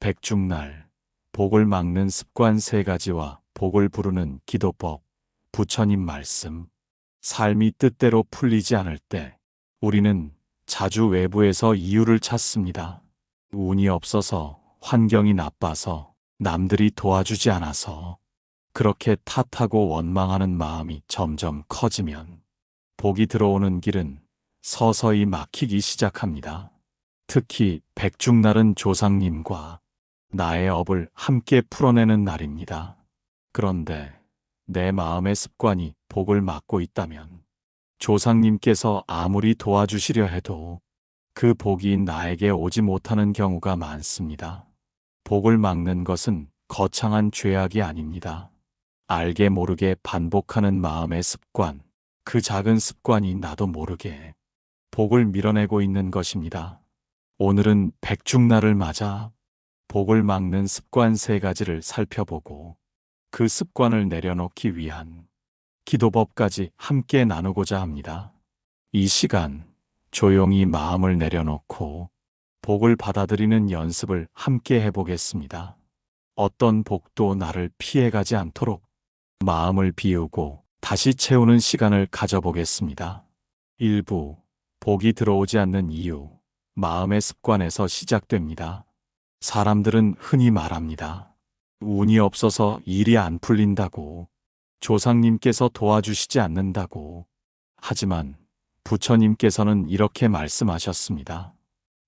백중날, 복을 막는 습관 세 가지와 복을 부르는 기도법, 부처님 말씀. 삶이 뜻대로 풀리지 않을 때 우리는 자주 외부에서 이유를 찾습니다. 운이 없어서, 환경이 나빠서, 남들이 도와주지 않아서, 그렇게 탓하고 원망하는 마음이 점점 커지면 복이 들어오는 길은 서서히 막히기 시작합니다. 특히 백중날은 조상님과 나의 업을 함께 풀어내는 날입니다. 그런데 내 마음의 습관이 복을 막고 있다면 조상님께서 아무리 도와주시려 해도 그 복이 나에게 오지 못하는 경우가 많습니다. 복을 막는 것은 거창한 죄악이 아닙니다. 알게 모르게 반복하는 마음의 습관, 그 작은 습관이 나도 모르게 복을 밀어내고 있는 것입니다. 오늘은 백중날을 맞아 복을 막는 습관 세 가지를 살펴보고 그 습관을 내려놓기 위한 기도법까지 함께 나누고자 합니다. 이 시간 조용히 마음을 내려놓고 복을 받아들이는 연습을 함께 해보겠습니다. 어떤 복도 나를 피해가지 않도록 마음을 비우고 다시 채우는 시간을 가져보겠습니다. 일부 복이 들어오지 않는 이유, 마음의 습관에서 시작됩니다. 사람들은 흔히 말합니다. 운이 없어서 일이 안 풀린다고, 조상님께서 도와주시지 않는다고. 하지만 부처님께서는 이렇게 말씀하셨습니다.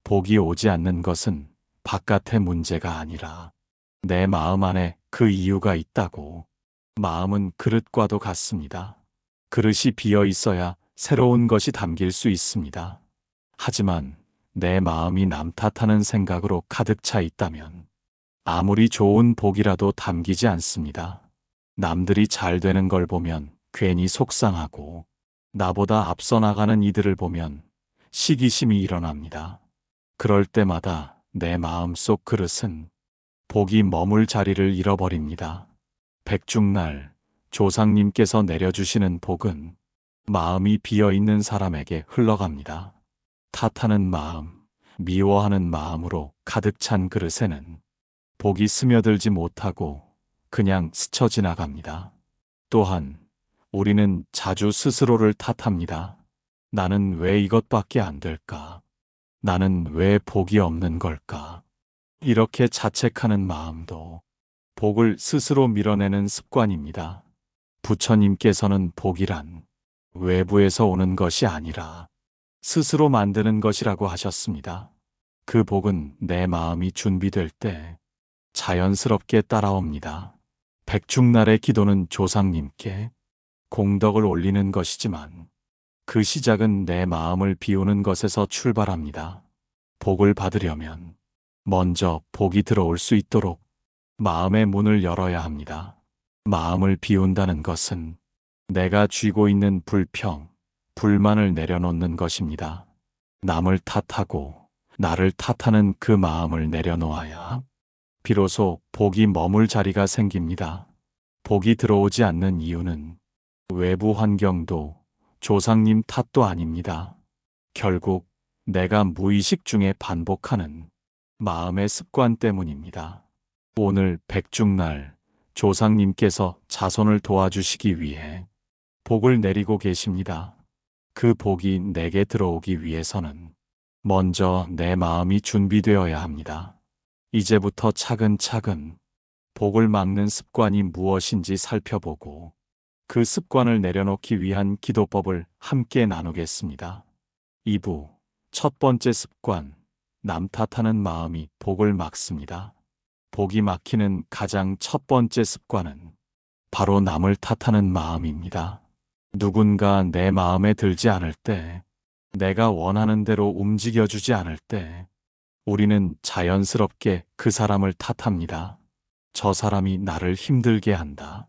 복이 오지 않는 것은 바깥의 문제가 아니라 내 마음 안에 그 이유가 있다고. 마음은 그릇과도 같습니다. 그릇이 비어 있어야 새로운 것이 담길 수 있습니다. 하지만 내 마음이 남 탓하는 생각으로 가득 차 있다면 아무리 좋은 복이라도 담기지 않습니다. 남들이 잘 되는 걸 보면 괜히 속상하고 나보다 앞서 나가는 이들을 보면 시기심이 일어납니다. 그럴 때마다 내 마음속 그릇은 복이 머물 자리를 잃어버립니다. 백중날 조상님께서 내려주시는 복은 마음이 비어 있는 사람에게 흘러갑니다. 탓하는 마음, 미워하는 마음으로 가득 찬 그릇에는 복이 스며들지 못하고 그냥 스쳐 지나갑니다. 또한 우리는 자주 스스로를 탓합니다. 나는 왜 이것밖에 안 될까? 나는 왜 복이 없는 걸까? 이렇게 자책하는 마음도 복을 스스로 밀어내는 습관입니다. 부처님께서는 복이란 외부에서 오는 것이 아니라 스스로 만드는 것이라고 하셨습니다. 그 복은 내 마음이 준비될 때 자연스럽게 따라옵니다. 백중날의 기도는 조상님께 공덕을 올리는 것이지만 그 시작은 내 마음을 비우는 것에서 출발합니다. 복을 받으려면 먼저 복이 들어올 수 있도록 마음의 문을 열어야 합니다. 마음을 비운다는 것은 내가 쥐고 있는 불평, 불만을 내려놓는 것입니다. 남을 탓하고 나를 탓하는 그 마음을 내려놓아야 비로소 복이 머물 자리가 생깁니다. 복이 들어오지 않는 이유는 외부 환경도 조상님 탓도 아닙니다. 결국 내가 무의식 중에 반복하는 마음의 습관 때문입니다. 오늘 백중날 조상님께서 자손을 도와주시기 위해 복을 내리고 계십니다. 그 복이 내게 들어오기 위해서는 먼저 내 마음이 준비되어야 합니다. 이제부터 차근차근 복을 막는 습관이 무엇인지 살펴보고 그 습관을 내려놓기 위한 기도법을 함께 나누겠습니다. 2부 첫 번째 습관 남 탓하는 마음이 복을 막습니다. 복이 막히는 가장 첫 번째 습관은 바로 남을 탓하는 마음입니다. 누군가 내 마음에 들지 않을 때, 내가 원하는 대로 움직여주지 않을 때, 우리는 자연스럽게 그 사람을 탓합니다. 저 사람이 나를 힘들게 한다.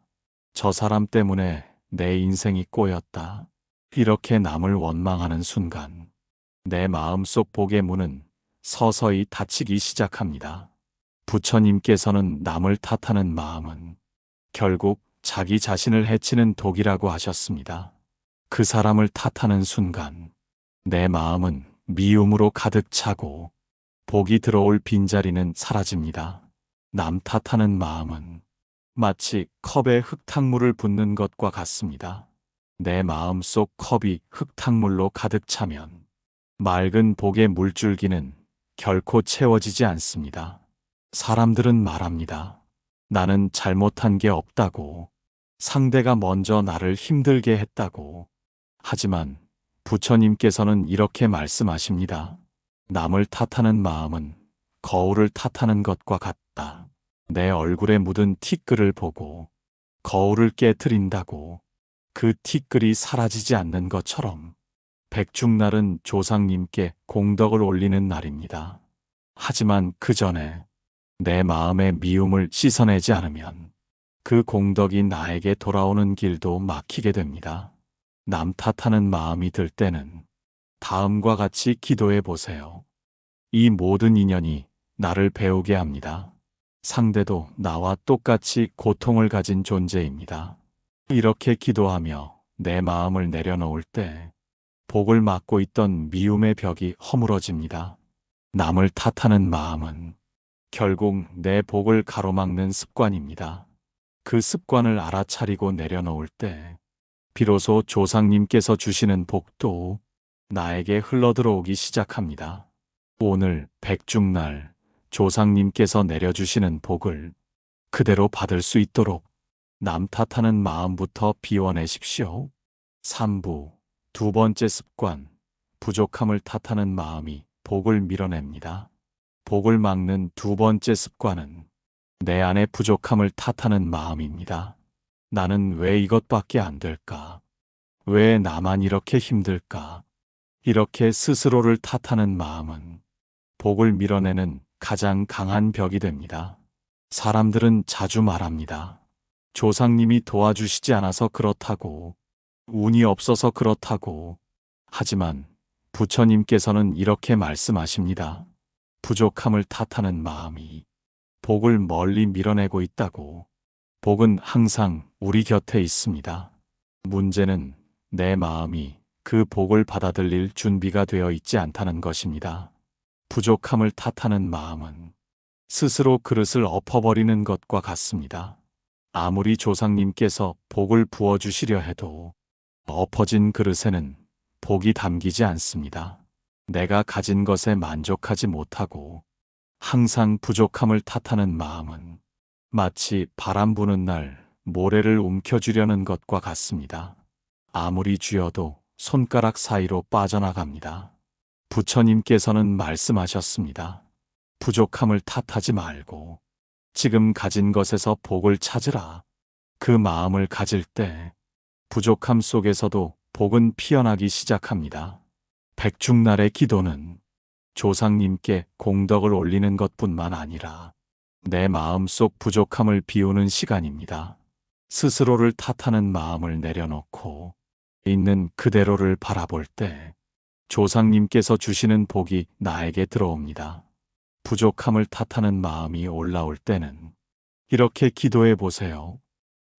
저 사람 때문에 내 인생이 꼬였다. 이렇게 남을 원망하는 순간, 내 마음속 복의 문은 서서히 닫히기 시작합니다. 부처님께서는 남을 탓하는 마음은 결국 자기 자신을 해치는 독이라고 하셨습니다. 그 사람을 탓하는 순간 내 마음은 미움으로 가득 차고 복이 들어올 빈자리는 사라집니다. 남 탓하는 마음은 마치 컵에 흙탕물을 붓는 것과 같습니다. 내 마음 속 컵이 흙탕물로 가득 차면 맑은 복의 물줄기는 결코 채워지지 않습니다. 사람들은 말합니다. 나는 잘못한 게 없다고. 상대가 먼저 나를 힘들게 했다고. 하지만 부처님께서는 이렇게 말씀하십니다. 남을 탓하는 마음은 거울을 탓하는 것과 같다. 내 얼굴에 묻은 티끌을 보고 거울을 깨뜨린다고 그 티끌이 사라지지 않는 것처럼 백중날은 조상님께 공덕을 올리는 날입니다. 하지만 그 전에 내 마음의 미움을 씻어내지 않으면 그 공덕이 나에게 돌아오는 길도 막히게 됩니다. 남 탓하는 마음이 들 때는 다음과 같이 기도해 보세요. 이 모든 인연이 나를 배우게 합니다. 상대도 나와 똑같이 고통을 가진 존재입니다. 이렇게 기도하며 내 마음을 내려놓을 때 복을 막고 있던 미움의 벽이 허물어집니다. 남을 탓하는 마음은 결국 내 복을 가로막는 습관입니다. 그 습관을 알아차리고 내려놓을 때 비로소 조상님께서 주시는 복도 나에게 흘러들어오기 시작합니다. 오늘 백중날 조상님께서 내려주시는 복을 그대로 받을 수 있도록 남 탓하는 마음부터 비워내십시오. 3부 두 번째 습관 부족함을 탓하는 마음이 복을 밀어냅니다. 복을 막는 두 번째 습관은 내 안의 부족함을 탓하는 마음입니다. 나는 왜 이것밖에 안 될까? 왜 나만 이렇게 힘들까? 이렇게 스스로를 탓하는 마음은 복을 밀어내는 가장 강한 벽이 됩니다. 사람들은 자주 말합니다. 조상님이 도와주시지 않아서 그렇다고, 운이 없어서 그렇다고. 하지만 부처님께서는 이렇게 말씀하십니다. 부족함을 탓하는 마음이 복을 멀리 밀어내고 있다고. 복은 항상 우리 곁에 있습니다. 문제는 내 마음이 그 복을 받아들일 준비가 되어 있지 않다는 것입니다. 부족함을 탓하는 마음은 스스로 그릇을 엎어버리는 것과 같습니다. 아무리 조상님께서 복을 부어주시려 해도 엎어진 그릇에는 복이 담기지 않습니다. 내가 가진 것에 만족하지 못하고 항상 부족함을 탓하는 마음은 마치 바람 부는 날 모래를 움켜쥐려는 것과 같습니다. 아무리 쥐어도 손가락 사이로 빠져나갑니다. 부처님께서는 말씀하셨습니다. 부족함을 탓하지 말고 지금 가진 것에서 복을 찾으라. 그 마음을 가질 때 부족함 속에서도 복은 피어나기 시작합니다. 백중날의 기도는 조상님께 공덕을 올리는 것뿐만 아니라 내 마음 속 부족함을 비우는 시간입니다. 스스로를 탓하는 마음을 내려놓고 있는 그대로를 바라볼 때 조상님께서 주시는 복이 나에게 들어옵니다. 부족함을 탓하는 마음이 올라올 때는 이렇게 기도해 보세요.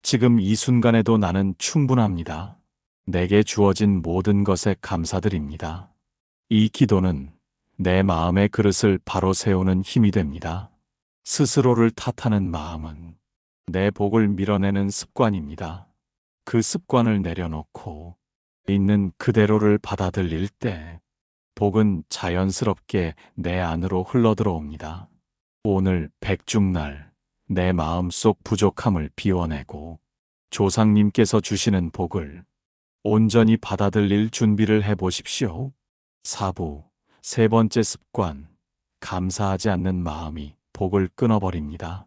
지금 이 순간에도 나는 충분합니다. 내게 주어진 모든 것에 감사드립니다. 이 기도는 내 마음의 그릇을 바로 세우는 힘이 됩니다. 스스로를 탓하는 마음은 내 복을 밀어내는 습관입니다. 그 습관을 내려놓고 있는 그대로를 받아들일 때 복은 자연스럽게 내 안으로 흘러들어옵니다. 오늘 백중날 내 마음 속 부족함을 비워내고 조상님께서 주시는 복을 온전히 받아들일 준비를 해 보십시오. 사부 세 번째 습관 감사하지 않는 마음이 복을 끊어버립니다.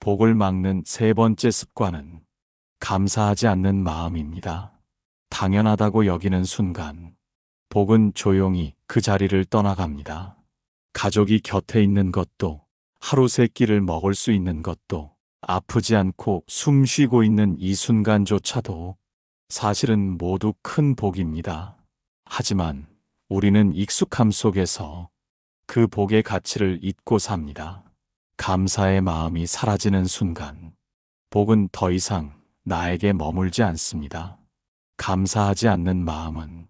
복을 막는 세 번째 습관은 감사하지 않는 마음입니다. 당연하다고 여기는 순간 복은 조용히 그 자리를 떠나갑니다. 가족이 곁에 있는 것도 하루 세 끼를 먹을 수 있는 것도 아프지 않고 숨 쉬고 있는 이 순간조차도 사실은 모두 큰 복입니다. 하지만 우리는 익숙함 속에서 그 복의 가치를 잊고 삽니다. 감사의 마음이 사라지는 순간 복은 더 이상 나에게 머물지 않습니다. 감사하지 않는 마음은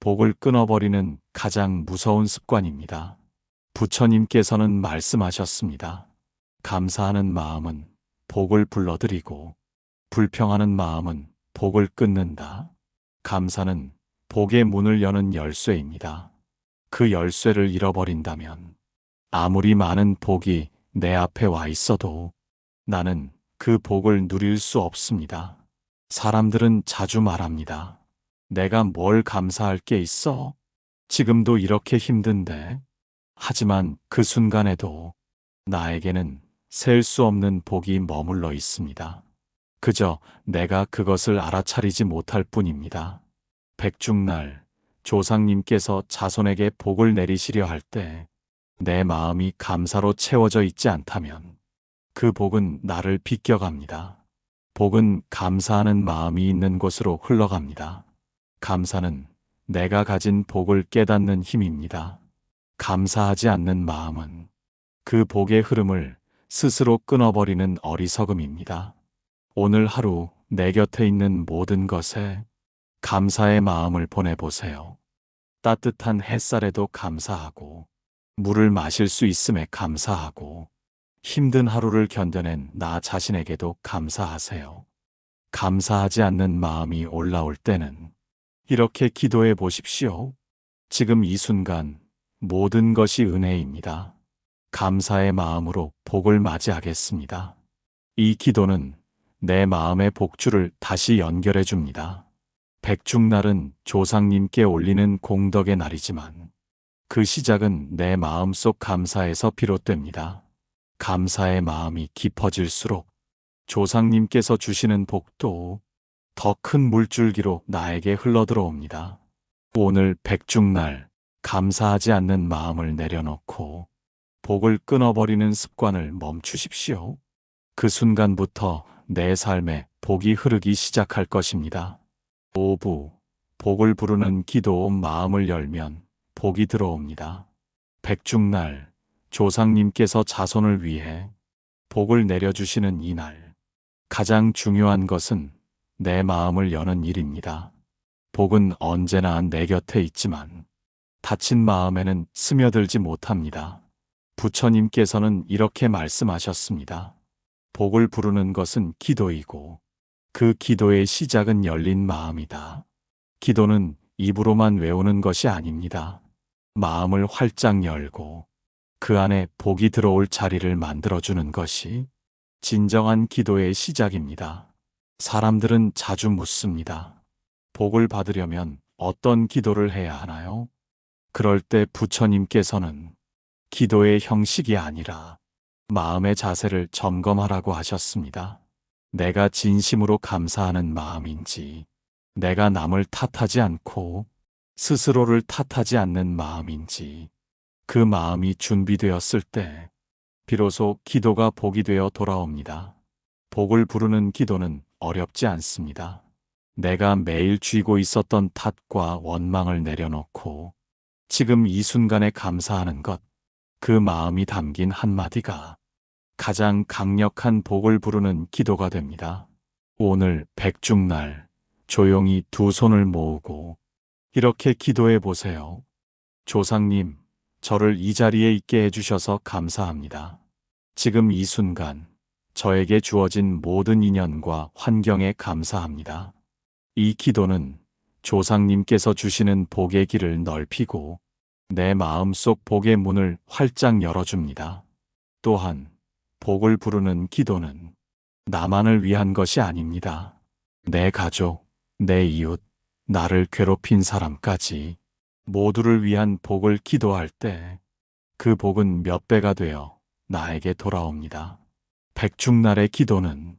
복을 끊어버리는 가장 무서운 습관입니다. 부처님께서는 말씀하셨습니다. 감사하는 마음은 복을 불러들이고 불평하는 마음은 복을 끊는다. 감사는 복의 문을 여는 열쇠입니다. 그 열쇠를 잃어버린다면 아무리 많은 복이 내 앞에 와 있어도 나는 그 복을 누릴 수 없습니다. 사람들은 자주 말합니다. 내가 뭘 감사할 게 있어? 지금도 이렇게 힘든데. 하지만 그 순간에도 나에게는 셀 수 없는 복이 머물러 있습니다. 그저 내가 그것을 알아차리지 못할 뿐입니다. 백중날 조상님께서 자손에게 복을 내리시려 할 때 내 마음이 감사로 채워져 있지 않다면 그 복은 나를 비껴갑니다. 복은 감사하는 마음이 있는 곳으로 흘러갑니다. 감사는 내가 가진 복을 깨닫는 힘입니다. 감사하지 않는 마음은 그 복의 흐름을 스스로 끊어버리는 어리석음입니다. 오늘 하루 내 곁에 있는 모든 것에 감사의 마음을 보내보세요. 따뜻한 햇살에도 감사하고, 물을 마실 수 있음에 감사하고, 힘든 하루를 견뎌낸 나 자신에게도 감사하세요. 감사하지 않는 마음이 올라올 때는 이렇게 기도해 보십시오. 지금 이 순간 모든 것이 은혜입니다. 감사의 마음으로 복을 맞이하겠습니다. 이 기도는 내 마음의 복주를 다시 연결해 줍니다. 백중날은 조상님께 올리는 공덕의 날이지만 그 시작은 내 마음속 감사에서 비롯됩니다. 감사의 마음이 깊어질수록 조상님께서 주시는 복도 더 큰 물줄기로 나에게 흘러들어옵니다. 오늘 백중날 감사하지 않는 마음을 내려놓고 복을 끊어버리는 습관을 멈추십시오. 그 순간부터 내 삶에 복이 흐르기 시작할 것입니다. 오부, 복을 부르는 기도 마음을 열면 복이 들어옵니다. 백중날, 조상님께서 자손을 위해 복을 내려주시는 이날, 가장 중요한 것은 내 마음을 여는 일입니다. 복은 언제나 내 곁에 있지만 다친 마음에는 스며들지 못합니다. 부처님께서는 이렇게 말씀하셨습니다. 복을 부르는 것은 기도이고 그 기도의 시작은 열린 마음이다. 기도는 입으로만 외우는 것이 아닙니다. 마음을 활짝 열고 그 안에 복이 들어올 자리를 만들어주는 것이 진정한 기도의 시작입니다. 사람들은 자주 묻습니다. 복을 받으려면 어떤 기도를 해야 하나요? 그럴 때 부처님께서는 기도의 형식이 아니라 마음의 자세를 점검하라고 하셨습니다. 내가 진심으로 감사하는 마음인지, 내가 남을 탓하지 않고 스스로를 탓하지 않는 마음인지, 그 마음이 준비되었을 때, 비로소 기도가 복이 되어 돌아옵니다. 복을 부르는 기도는 어렵지 않습니다. 내가 매일 쥐고 있었던 탓과 원망을 내려놓고, 지금 이 순간에 감사하는 것, 그 마음이 담긴 한마디가 가장 강력한 복을 부르는 기도가 됩니다. 오늘 백중날 조용히 두 손을 모으고 이렇게 기도해 보세요. 조상님, 저를 이 자리에 있게 해주셔서 감사합니다. 지금 이 순간 저에게 주어진 모든 인연과 환경에 감사합니다. 이 기도는 조상님께서 주시는 복의 길을 넓히고 내 마음속 복의 문을 활짝 열어줍니다. 또한 복을 부르는 기도는 나만을 위한 것이 아닙니다. 내 가족, 내 이웃, 나를 괴롭힌 사람까지 모두를 위한 복을 기도할 때 그 복은 몇 배가 되어 나에게 돌아옵니다. 백중날의 기도는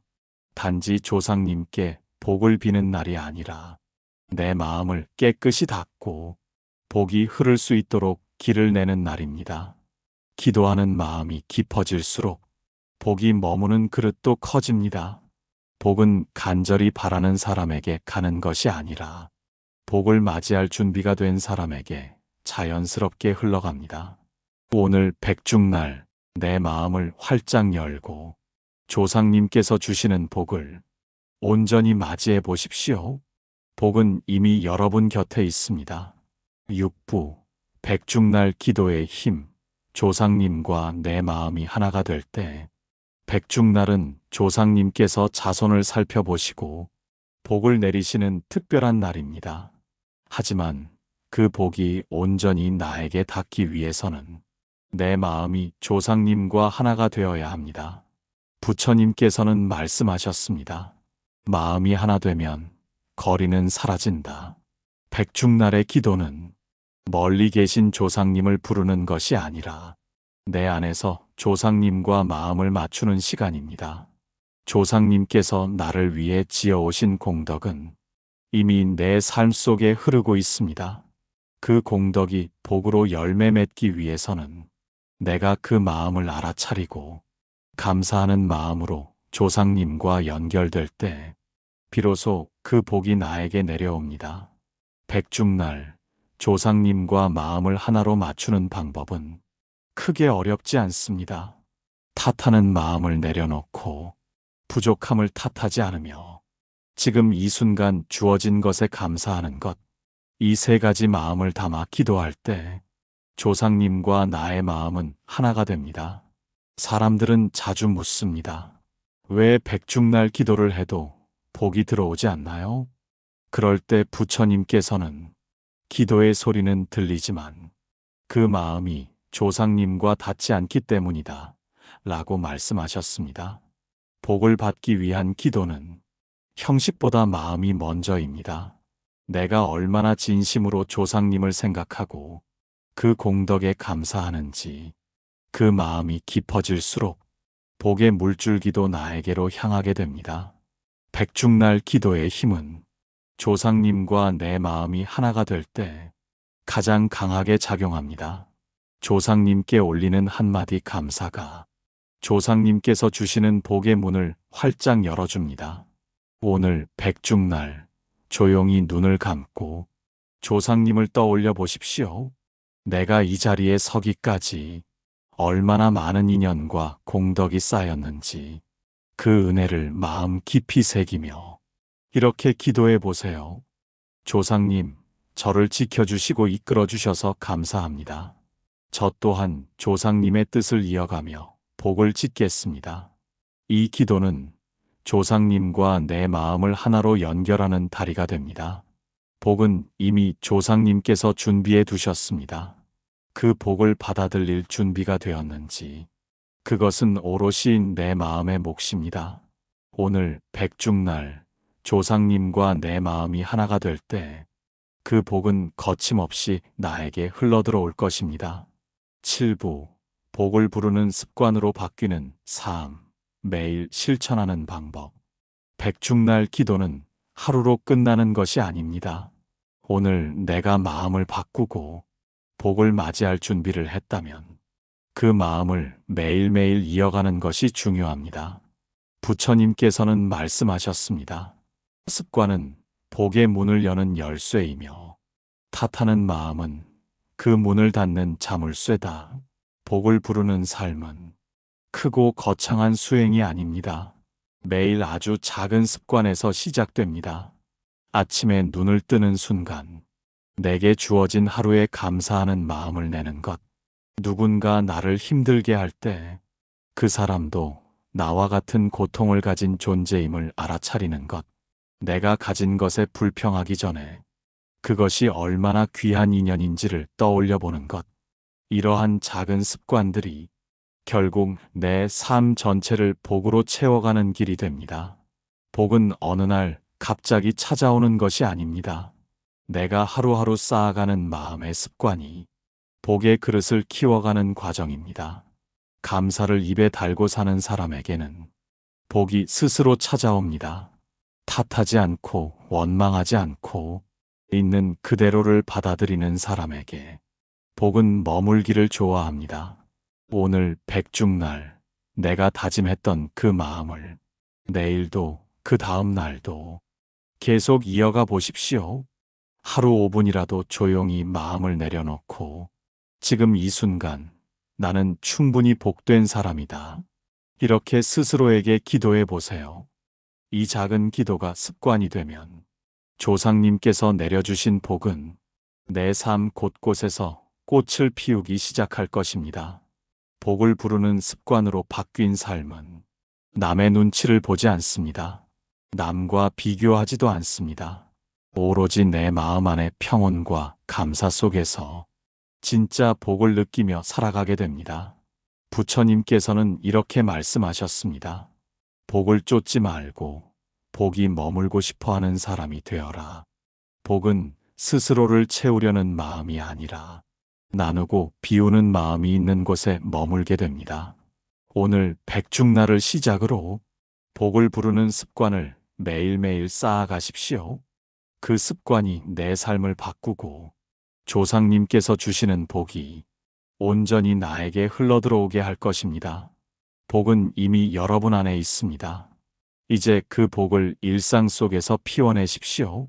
단지 조상님께 복을 비는 날이 아니라 내 마음을 깨끗이 닦고 복이 흐를 수 있도록 길을 내는 날입니다. 기도하는 마음이 깊어질수록 복이 머무는 그릇도 커집니다. 복은 간절히 바라는 사람에게 가는 것이 아니라 복을 맞이할 준비가 된 사람에게 자연스럽게 흘러갑니다. 오늘 백중날 내 마음을 활짝 열고 조상님께서 주시는 복을 온전히 맞이해 보십시오. 복은 이미 여러분 곁에 있습니다. 육부, 백중날 기도의 힘, 조상님과 내 마음이 하나가 될 때, 백중날은 조상님께서 자손을 살펴보시고 복을 내리시는 특별한 날입니다. 하지만 그 복이 온전히 나에게 닿기 위해서는 내 마음이 조상님과 하나가 되어야 합니다. 부처님께서는 말씀하셨습니다. 마음이 하나 되면 거리는 사라진다. 백중날의 기도는 멀리 계신 조상님을 부르는 것이 아니라 내 안에서 조상님과 마음을 맞추는 시간입니다. 조상님께서 나를 위해 지어오신 공덕은 이미 내 삶 속에 흐르고 있습니다. 그 공덕이 복으로 열매 맺기 위해서는 내가 그 마음을 알아차리고 감사하는 마음으로 조상님과 연결될 때 비로소 그 복이 나에게 내려옵니다. 백중날 조상님과 마음을 하나로 맞추는 방법은 크게 어렵지 않습니다. 탓하는 마음을 내려놓고 부족함을 탓하지 않으며 지금 이 순간 주어진 것에 감사하는 것, 이 세 가지 마음을 담아 기도할 때 조상님과 나의 마음은 하나가 됩니다. 사람들은 자주 묻습니다. 왜 백중날 기도를 해도 복이 들어오지 않나요? 그럴 때 부처님께서는 기도의 소리는 들리지만 그 마음이 조상님과 닿지 않기 때문이다. 라고 말씀하셨습니다. 복을 받기 위한 기도는 형식보다 마음이 먼저입니다. 내가 얼마나 진심으로 조상님을 생각하고 그 공덕에 감사하는지 그 마음이 깊어질수록 복의 물줄기도 나에게로 향하게 됩니다. 백중날 기도의 힘은 조상님과 내 마음이 하나가 될 때 가장 강하게 작용합니다. 조상님께 올리는 한마디 감사가 조상님께서 주시는 복의 문을 활짝 열어줍니다. 오늘 백중날 조용히 눈을 감고 조상님을 떠올려 보십시오. 내가 이 자리에 서기까지 얼마나 많은 인연과 공덕이 쌓였는지 그 은혜를 마음 깊이 새기며 이렇게 기도해 보세요. 조상님, 저를 지켜주시고 이끌어 주셔서 감사합니다. 저 또한 조상님의 뜻을 이어가며 복을 짓겠습니다. 이 기도는 조상님과 내 마음을 하나로 연결하는 다리가 됩니다. 복은 이미 조상님께서 준비해 두셨습니다. 그 복을 받아들일 준비가 되었는지 그것은 오롯이 내 마음의 몫입니다. 오늘 백중날 조상님과 내 마음이 하나가 될 때 그 복은 거침없이 나에게 흘러들어올 것입니다. 7부 복을 부르는 습관으로 바뀌는 삶 매일 실천하는 방법 백중날 기도는 하루로 끝나는 것이 아닙니다. 오늘 내가 마음을 바꾸고 복을 맞이할 준비를 했다면 그 마음을 매일매일 이어가는 것이 중요합니다. 부처님께서는 말씀하셨습니다. 습관은 복의 문을 여는 열쇠이며 탓하는 마음은 그 문을 닫는 자물쇠다. 복을 부르는 삶은 크고 거창한 수행이 아닙니다. 매일 아주 작은 습관에서 시작됩니다. 아침에 눈을 뜨는 순간 내게 주어진 하루에 감사하는 마음을 내는 것. 누군가 나를 힘들게 할 때 그 사람도 나와 같은 고통을 가진 존재임을 알아차리는 것. 내가 가진 것에 불평하기 전에 그것이 얼마나 귀한 인연인지를 떠올려 보는 것. 이러한 작은 습관들이 결국 내 삶 전체를 복으로 채워가는 길이 됩니다. 복은 어느 날 갑자기 찾아오는 것이 아닙니다. 내가 하루하루 쌓아가는 마음의 습관이 복의 그릇을 키워가는 과정입니다. 감사를 입에 달고 사는 사람에게는 복이 스스로 찾아옵니다. 탓하지 않고 원망하지 않고 있는 그대로를 받아들이는 사람에게 복은 머물기를 좋아합니다. 오늘 백중날 내가 다짐했던 그 마음을 내일도 그 다음 날도 계속 이어가 보십시오. 하루 5분이라도 조용히 마음을 내려놓고 지금 이 순간 나는 충분히 복된 사람이다. 이렇게 스스로에게 기도해 보세요. 이 작은 기도가 습관이 되면 조상님께서 내려주신 복은 내 삶 곳곳에서 꽃을 피우기 시작할 것입니다. 복을 부르는 습관으로 바뀐 삶은 남의 눈치를 보지 않습니다. 남과 비교하지도 않습니다. 오로지 내 마음 안의 평온과 감사 속에서 진짜 복을 느끼며 살아가게 됩니다. 부처님께서는 이렇게 말씀하셨습니다. 복을 쫓지 말고 복이 머물고 싶어 하는 사람이 되어라. 복은 스스로를 채우려는 마음이 아니라 나누고 비우는 마음이 있는 곳에 머물게 됩니다. 오늘 백중날을 시작으로 복을 부르는 습관을 매일매일 쌓아가십시오. 그 습관이 내 삶을 바꾸고 조상님께서 주시는 복이 온전히 나에게 흘러들어오게 할 것입니다. 복은 이미 여러분 안에 있습니다. 이제 그 복을 일상 속에서 피워내십시오.